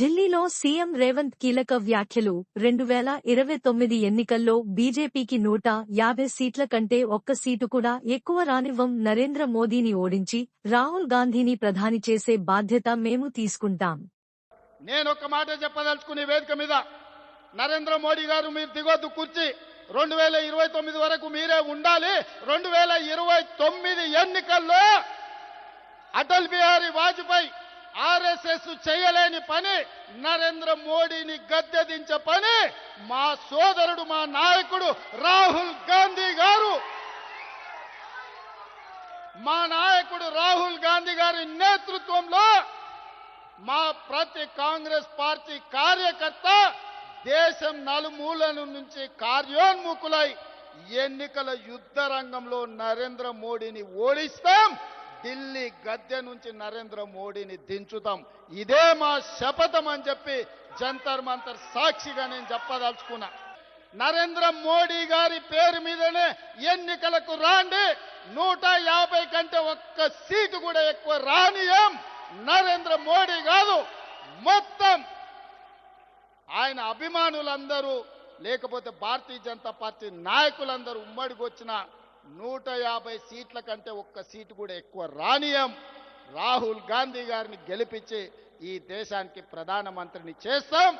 ఢిల్లీలో సీఎం రేవంత్ కీలక వ్యాఖ్యలు. రెండు వేల ఇరవై తొమ్మిది ఎన్నికల్లో బీజేపీకి నూట యాభై సీట్ల కంటే ఒక్క సీటు కూడా ఎక్కువ రానివ్వం నరేంద్ర మోదీని ఓడించి రాహుల్ గాంధీని ప్రధాని చేసే బాధ్యత మేము తీసుకుంటాం. నేను ఒక మాట చెప్పదలుచుకునే వేదిక మీద నరేంద్ర మోడీ గారు మీరు దిగొద్దు కూర్చి. రెండు వేల ఇరవై తొమ్మిది వరకు మీరే ఉండాలి. రెండు వేల ఇరవై తొమ్మిది ఎన్నికల్లో అటల్ బిహారీ వాజ్పేయి ఆర్ఎస్ఎస్ చేయలేని పని నరేంద్ర మోడీని గద్దెదించే పని మా సోదరుడు మా నాయకుడు రాహుల్ గాంధీ గారు. మా నాయకుడు రాహుల్ గాంధీ గారి నేతృత్వంలో మా ప్రతి కాంగ్రెస్ పార్టీ కార్యకర్త దేశం నలుమూలల నుంచి కార్యోన్ముఖులై ఎన్నికల యుద్ధ రంగంలో నరేంద్ర మోడీని ఓడిస్తాం. ఢిల్లీ గద్దె నుంచి నరేంద్ర మోడీని దించుతాం. ఇదే మా శపథం అని చెప్పి జంతర్ మంతర్ సాక్షిగా నేను చెప్పదలుచుకున్నా. నరేంద్ర మోడీ గారి పేరు మీదనే ఎన్నికలకు రాండి. నూట యాభై కంటే ఒక్క సీటు కూడా ఎక్కువ రానియం నరేంద్ర మోడీ కాదు మొత్తం. ఆయన అభిమానులందరూ లేకపోతే భారతీయ జనతా పార్టీ నాయకులందరూ ఉమ్మడికి వచ్చిన నూట యాభై సీట్ల కంటే ఒక్క సీటు కూడా ఎక్కువ రానియం. రాహుల్ గాంధీ గారిని గెలిపించి ఈ దేశానికి ప్రధానమంత్రిని చేస్తాం.